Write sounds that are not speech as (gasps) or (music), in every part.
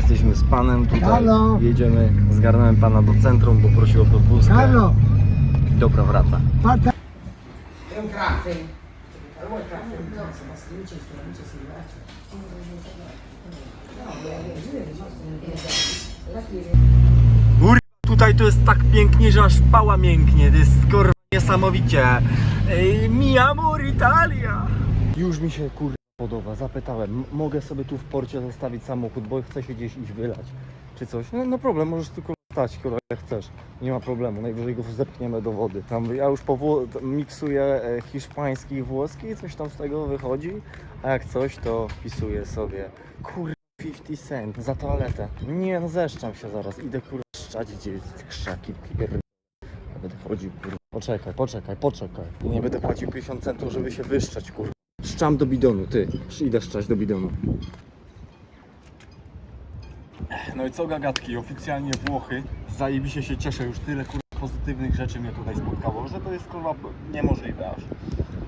Jesteśmy z panem tutaj. Halo. Jedziemy, zgarnąłem pana do centrum, bo prosił o podwózkę. Halo, Dobra, wraca. pata. Kur... Tutaj to jest tak pięknie, że aż pała mięknie. To jest kurwa niesamowicie. Ej, mi amor Italia. Już mi się kur... podoba. Zapytałem, mogę sobie tu w porcie zostawić samochód, bo chcę się gdzieś iść wylać. Czy coś? No, no problem, możesz tylko stać, kurwa, jak chcesz. Nie ma problemu, najwyżej go zepchniemy do wody. Tam ja już powło- miksuję e, hiszpański i włoski, coś tam z tego wychodzi, a jak coś, to wpisuję sobie kur... 50 cent za toaletę. Nie, no zeszczam się zaraz. Idę kurwa szczać gdzie jest krzaki. Ja będę chodził kurwa. Poczekaj, poczekaj, poczekaj. Nie będę płacił 50 centów, żeby się wyszczać kurwa. Szczam do bidonu, ty. Idę szczać do bidonu. No i co gagatki, oficjalnie Włochy. Zajebiście się cieszę, już tyle kurwa pozytywnych rzeczy mnie tutaj spotkało, że to jest kurwa niemożliwe aż.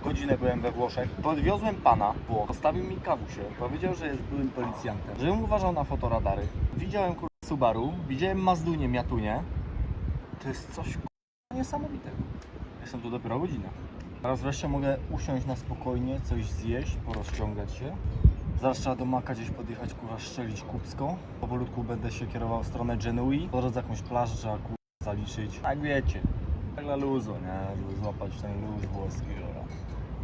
Godzinę byłem we Włoszech. Podwiozłem pana Włoch. Postawił mi kawusie. Powiedział, że jest byłym policjantem. Żebym uważał na fotoradary. Widziałem kurwa Subaru. Widziałem Mazdunię, Miatunie. To jest coś kurwa niesamowitego. Jestem tu dopiero godzinę. Teraz wreszcie mogę usiąść na spokojnie, coś zjeść, porozciągać się. Zaraz trzeba do Maka gdzieś podjechać, kurwa, szczelić kupską. Powolutku będę się kierował w stronę Genui. Po drodze jakąś plażę trzeba kurwa zaliczyć. Tak wiecie. Tak dla luzu, nie? Żeby złapać ten luz włoski, dobra.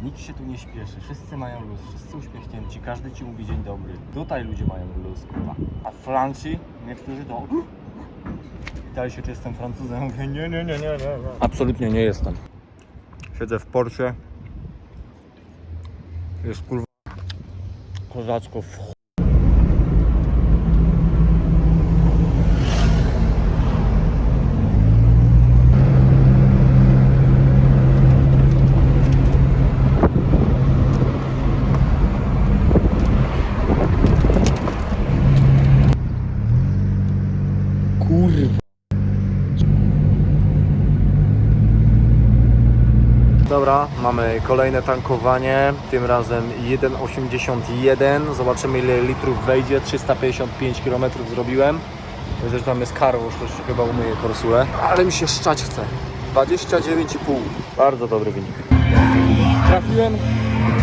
Nikt się tu nie śpieszy, wszyscy mają luz, wszyscy uśmiechnięci, każdy ci mówi dzień dobry. Tutaj ludzie mają luz, kurwa. A w Francji niektórzy to... (gasps) Pytali się, czy jestem Francuzem. Mówię, nie, nie, nie, nie. nie. Absolutnie nie jestem. Siedzę w porcie. Jest kurwa kozacko w ch... Kurwa. Dobra, mamy kolejne tankowanie, tym razem 1,81. Zobaczymy ile litrów wejdzie, 355 km zrobiłem. Zresztą tam jest karwosz, to jeszcze chyba umyję korsulę. Ale mi się szczać chce. 29,5. Bardzo dobry wynik. Trafiłem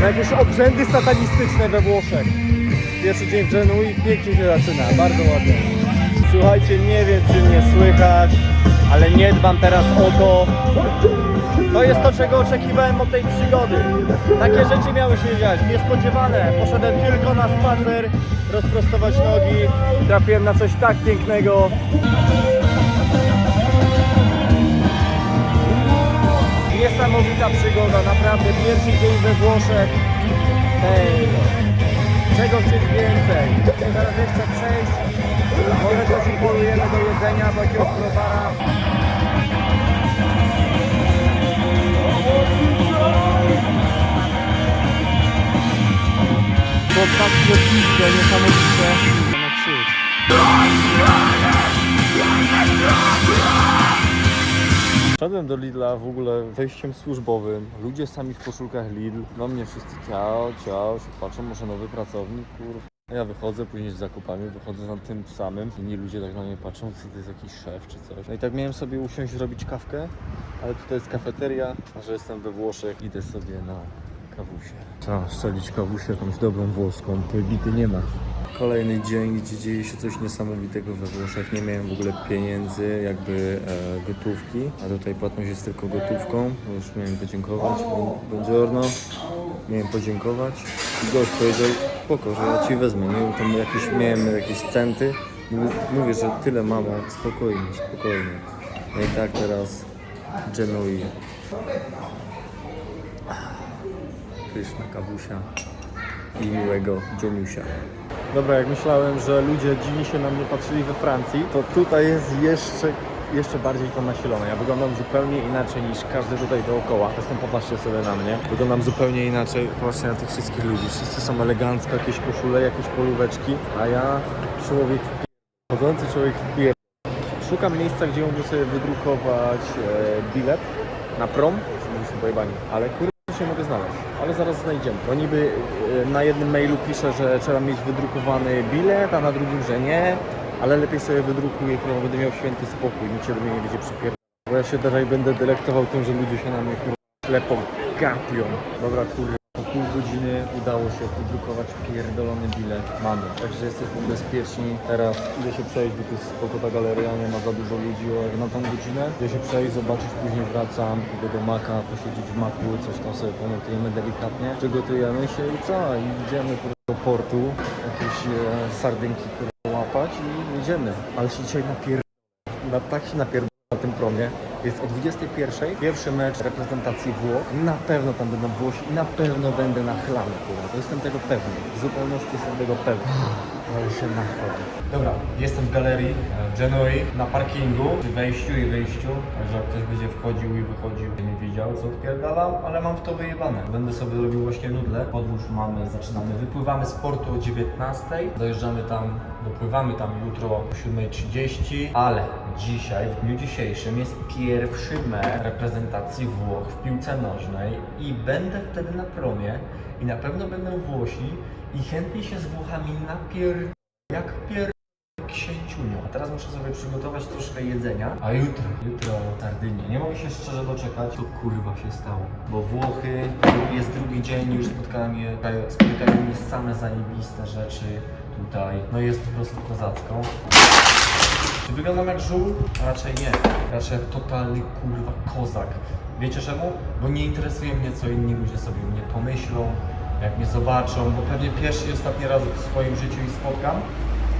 na jakieś obrzędy satanistyczne we Włoszech. Pierwszy dzień w Genui, pięknie się zaczyna, bardzo ładnie. Słuchajcie, nie wiem czy mnie słychać, ale nie dbam teraz o to, to jest to, czego oczekiwałem od tej przygody. Takie rzeczy miały się dziać, niespodziewane. Poszedłem tylko na spacer, rozprostować nogi. Trafiłem na coś tak pięknego. Niesamowita przygoda, naprawdę. Pierwszy dzień we Włoszech. Hej, czego chcieć więcej? Zaraz jeszcze przejść. Może coś upolujemy do jedzenia, do jakiegoś browara. To ostatnie pizzę niesamowite. Na krzyż. Szedłem do Lidla w ogóle wejściem służbowym. Ludzie sami w koszulkach Lidl. Na mnie wszyscy ciao, ciao, patrzą, może nowy pracownik, kurwa. Ja wychodzę później z zakupami, wychodzę za tym samym. Inni ludzie tak na mnie patrzą, co to jest jakiś szef czy coś. No i tak miałem sobie usiąść zrobić kawkę, ale tutaj jest kafeteria, a że jestem we Włoszech, idę sobie na kawusie. Trzeba szczelić kawusie jakąś dobrą włoską, tej bity nie ma. Kolejny dzień, gdzie dzieje się coś niesamowitego we Włoszech. Nie miałem w ogóle pieniędzy, jakby e, gotówki, a tutaj płatność jest tylko gotówką. Już miałem podziękować. Buongiorno. Miałem podziękować i gość powiedział, spoko, że ja ci wezmę, nie? Tam jakieś, miałem jakieś centy. Mówię- że tyle mama, spokojnie, spokojnie. No i tak teraz Genui. Pyszna kawusia i miłego dzieniusia. Dobra, jak myślałem, że ludzie dziwnie się na mnie patrzyli we Francji, to tutaj jest jeszcze, jeszcze bardziej to nasilone. Ja wyglądam zupełnie inaczej niż każdy tutaj dookoła. Zresztą popatrzcie sobie na mnie. Wyglądam zupełnie inaczej. Popatrzcie na tych wszystkich ludzi. Wszyscy są elegancko, jakieś koszule, jakieś polóweczki, a ja człowiek w pier... chodzący człowiek w pier... Szukam miejsca, gdzie mógłbym sobie wydrukować e, bilet na prom. Są pojebani. Ale już nie mogę znaleźć, ale zaraz znajdziemy. Bo niby e, na jednym mailu pisze, że trzeba mieć wydrukowany bilet, a na drugim, że nie, ale lepiej sobie wydrukuję, kurwa, będę miał święty spokój, nikt się do mnie nie będzie przypierdolał. Bo ja się teraz będę delektował tym, że ludzie się na mnie kurwa klepą, gapią. Dobra kurwa, pół godziny udało się wydrukować pierdolony bilet. Mamy. Także jesteśmy bezpieczni. Teraz idę się przejść, bo tu jest spoko ta galeria, nie ma za dużo ludzi na tą godzinę. Idę się przejść, zobaczyć, później wracam, idę do maka, posiedzieć w maku, coś tam sobie pomotujemy delikatnie. Przygotujemy się i co? I idziemy do portu, jakieś e, sardynki łapać i jedziemy. Ale się dzisiaj napier... Na, tak się napierdolę na tym promie. Jest o 21. Pierwszy mecz reprezentacji Włoch. Na pewno tam będą Włosi i na pewno będę na chlany, kurwa. To jestem tego pewny. W zupełności jestem tego pewny. (sighs) Ale się nachwalę. Dobra, jestem w galerii e, w Genoi na parkingu, przy wejściu i wyjściu. Także jak ktoś będzie wchodził i wychodził, nie wiedział co odpierdalam, ale mam w to wyjebane. Będę sobie robił właśnie nudle. Podróż mamy, zaczynamy. Wypływamy z portu o 19. Dojeżdżamy tam, dopływamy tam jutro o 7.30, ale dzisiaj, w dniu dzisiejszym jest pierwszy mecz reprezentacji Włoch w piłce nożnej i będę wtedy na promie i na pewno będą Włosi i chętnie się z Włochami napier... jak pier... księciunią. A teraz muszę sobie przygotować troszkę jedzenia, a jutro, jutro Sardynia. Nie mogę się szczerze doczekać, co kurwa się stało. Bo Włochy, jest drugi dzień, już spotkałem je, spotykają mnie same zajebiste rzeczy tutaj. No jest po prostu kozacką. Czy wyglądam jak żół? Raczej nie. Raczej totalny kurwa kozak. Wiecie czemu? Bo nie interesuje mnie, co inni ludzie sobie mnie pomyślą, jak mnie zobaczą, bo pewnie pierwszy i ostatni raz w swoim życiu ich spotkam,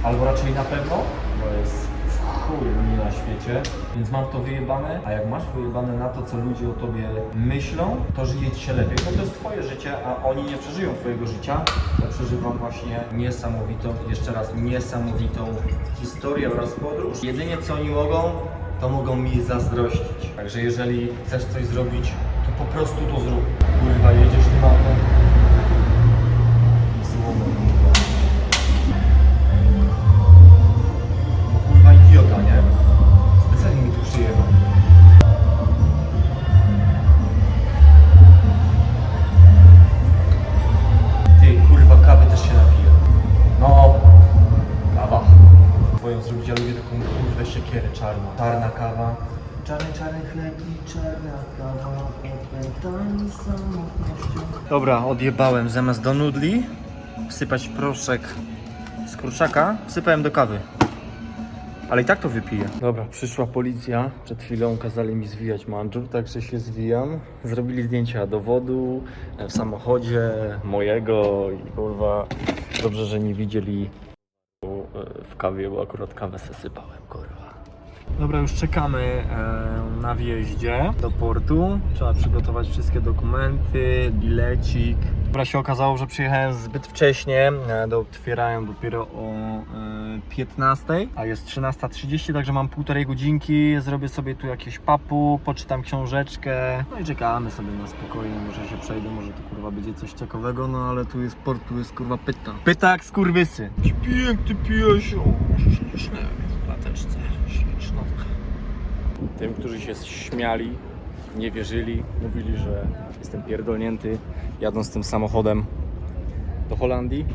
albo raczej na pewno, bo jest w chuj mnie na świecie, więc mam to wyjebane, a jak masz wyjebane na to, co ludzie o tobie myślą, to żyje ci się lepiej, bo to jest twoje życie, a oni nie przeżyją twojego życia. Ja przeżywam właśnie niesamowitą, jeszcze raz niesamowitą historię oraz podróż. Jedynie co oni mogą, to mogą mi zazdrościć. Także jeżeli chcesz coś zrobić, to po prostu to zrób. Kurwa, jedziesz tym autem. Dobra, odjebałem. Zamiast do nudli wsypać proszek z kurczaka, wsypałem do kawy. Ale i tak to wypiję. Dobra, przyszła policja. Przed chwilą kazali mi zwijać mandżur, także się zwijam. Zrobili zdjęcia dowodu e, w samochodzie mojego i kurwa dobrze, że nie widzieli e, w kawie, bo akurat kawę sesypałem, kurwa. Dobra, już czekamy e, na wjeździe do portu. Trzeba przygotować wszystkie dokumenty, bilecik. Dobra, się okazało, że przyjechałem zbyt wcześnie. E, do, otwierają dopiero o e, 15, a jest 13.30, także mam półtorej godzinki. Zrobię sobie tu jakieś papu, poczytam książeczkę. No i czekamy sobie na spokojnie, może się przejdę, może to kurwa będzie coś ciekawego, no ale tu jest port, tu jest kurwa pyta. Pytak z kurwysy. Piękny piesio, śliczny lateczce, ślicznotka. Tym, którzy się śmiali, nie wierzyli, mówili, że jestem pierdolnięty, jadąc tym samochodem do Holandii.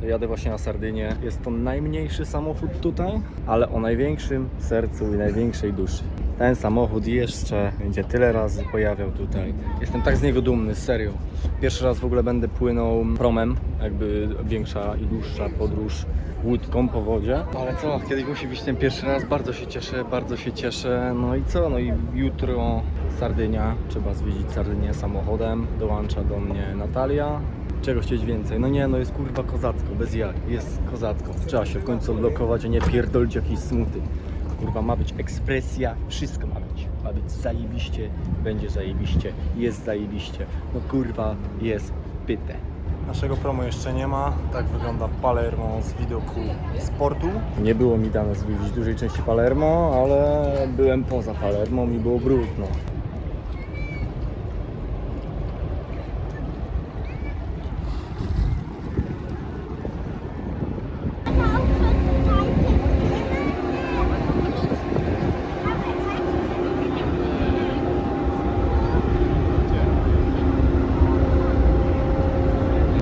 To jadę właśnie na Sardynię. Jest to najmniejszy samochód tutaj, ale o największym sercu i największej duszy. Ten samochód jeszcze będzie tyle razy pojawiał tutaj. Jestem tak z niego dumny, serio. Pierwszy raz w ogóle będę płynął promem, jakby większa i dłuższa podróż łódką po wodzie. Ale co, kiedyś musi być ten pierwszy raz, bardzo się cieszę, bardzo się cieszę. No i co, no i jutro Sardynia, trzeba zwiedzić Sardynię samochodem, dołącza do mnie Natalia. Czego chcieć więcej? No nie, no jest kurwa kozacko, bez jaj, jest kozacko. Trzeba się w końcu odblokować, a nie pierdolić jakiś smuty. Kurwa, ma być ekspresja, wszystko ma być. Ma być zajebiście, będzie zajebiście, jest zajebiście. No kurwa, jest pyte. Naszego promo jeszcze nie ma. Tak wygląda Palermo z widoku z portu. Nie było mi dane zwiedzić dużej części Palermo, ale byłem poza Palermo i było brudno.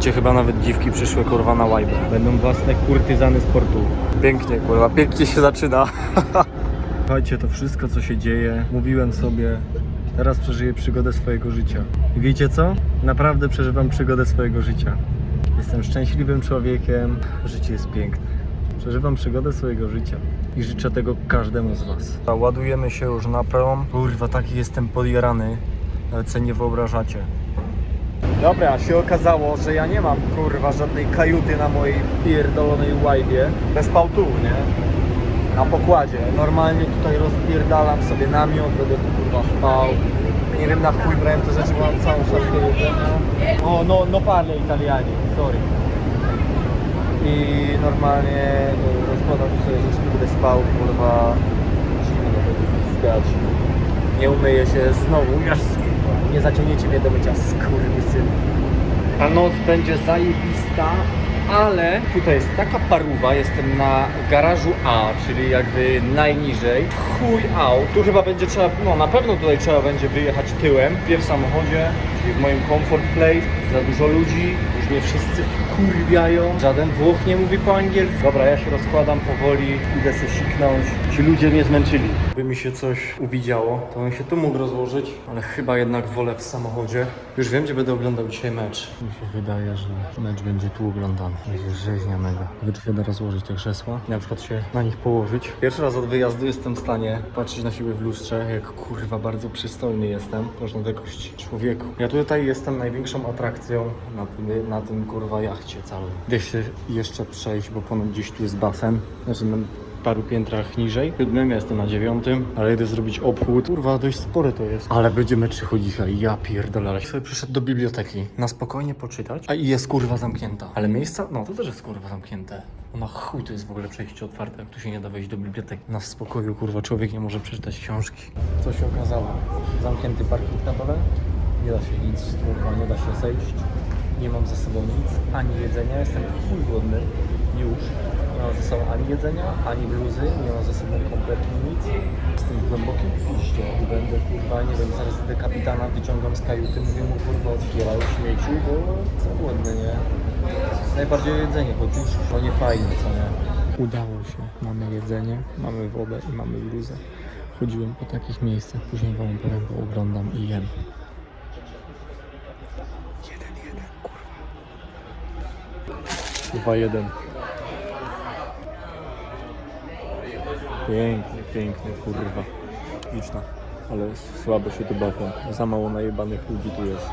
Patrzcie, chyba nawet dziwki przyszły kurwa na łajbę. Będą własne kurtyzany sportu. Pięknie kurwa, pięknie się zaczyna. (laughs) Słuchajcie, to wszystko co się dzieje, mówiłem sobie, teraz przeżyję przygodę swojego życia. I wiecie co? Naprawdę przeżywam przygodę swojego życia. Jestem szczęśliwym człowiekiem, życie jest piękne. Przeżywam przygodę swojego życia i życzę tego każdemu z Was. Ładujemy się już na prom. Kurwa, taki jestem podjarany, ale co nie wyobrażacie. Dobra, się okazało, że ja nie mam kurwa żadnej kajuty na mojej pierdolonej łajbie. Bez tu, nie? Na pokładzie. Normalnie tutaj rozpierdalam sobie namiot, będę tu kurwa spał. Nie wiem na chuj brałem te rzeczy, bo mam całą jedzenia. O, no, no parle italiani, sorry. I normalnie no, rozkładam sobie rzeczy, będę spał, kurwa, zimno będę. Nie umyję się znowu, Jezus, nie zaciągniecie mnie do mycia, skurwysyn. Ta noc będzie zajebista, ale tutaj jest taka paruwa, jestem na garażu A, czyli jakby najniżej. Chuj aut. Tu chyba będzie trzeba, no na pewno tutaj trzeba będzie wyjechać tyłem. W samochodzie, w moim comfort place. Za dużo ludzi, już mnie wszyscy kurwiają. Żaden Włoch nie mówi po angielsku. Dobra, ja się rozkładam powoli, idę se siknąć. Ci ludzie mnie zmęczyli. By mi się coś uwidziało, to bym się tu mógł rozłożyć, ale chyba jednak wolę w samochodzie. Już wiem, gdzie będę oglądał dzisiaj mecz. Mi się wydaje, że mecz będzie tu oglądany. Będzie rzeźnia mega. Wyczuję rozłożyć te krzesła na przykład się na nich położyć. Pierwszy raz od wyjazdu jestem w stanie patrzeć na siebie w lustrze, jak kurwa bardzo przystojny jestem. Można jakość człowieku. Ja tutaj jestem największą atrakcją na tym, na tym kurwa jachcie całym. Się jeszcze przejść, bo ponad gdzieś tu jest basen. Znaczy na paru piętrach niżej. Siódmym, jestem na dziewiątym, ale idę zrobić obchód. Kurwa, dość spore to jest. Ale będziemy przychodzić, a ja pierdolę. Ale sobie przyszedł do biblioteki na spokojnie poczytać, a i jest kurwa zamknięta. Ale miejsca, no to też jest kurwa zamknięte. Na chuj to jest w ogóle przejście otwarte, tu się nie da wejść do biblioteki. Na spokoju kurwa człowiek nie może przeczytać książki. Co się okazało? Zamknięty parking na dole? Nie da się nic, kurwa, nie da się zejść. Nie mam ze sobą nic, ani jedzenia, jestem chuj głodny, już. Nie mam ze sobą ani jedzenia, ani bluzy, nie mam ze sobą kompletnie nic. Jestem w głębokim piście i będę, kurwa, nie wiem, zaraz idę kapitana, wyciągam z kajuty, mówię mu, kurwa, otwieraj śmieciu, bo co głodny, nie? Najbardziej o jedzenie, choć już, bo nie fajnie, co nie? Udało się, mamy jedzenie, mamy wodę i mamy bluzę. Chodziłem po takich miejscach, później wam powiem, bo oglądam i jem. Jeden, jeden, kurwa. Dwa, jeden. Pięknie, pięknie, kurwa. Liczna. Ale słabo się tu bawią. Za mało najebanych ludzi tu jest.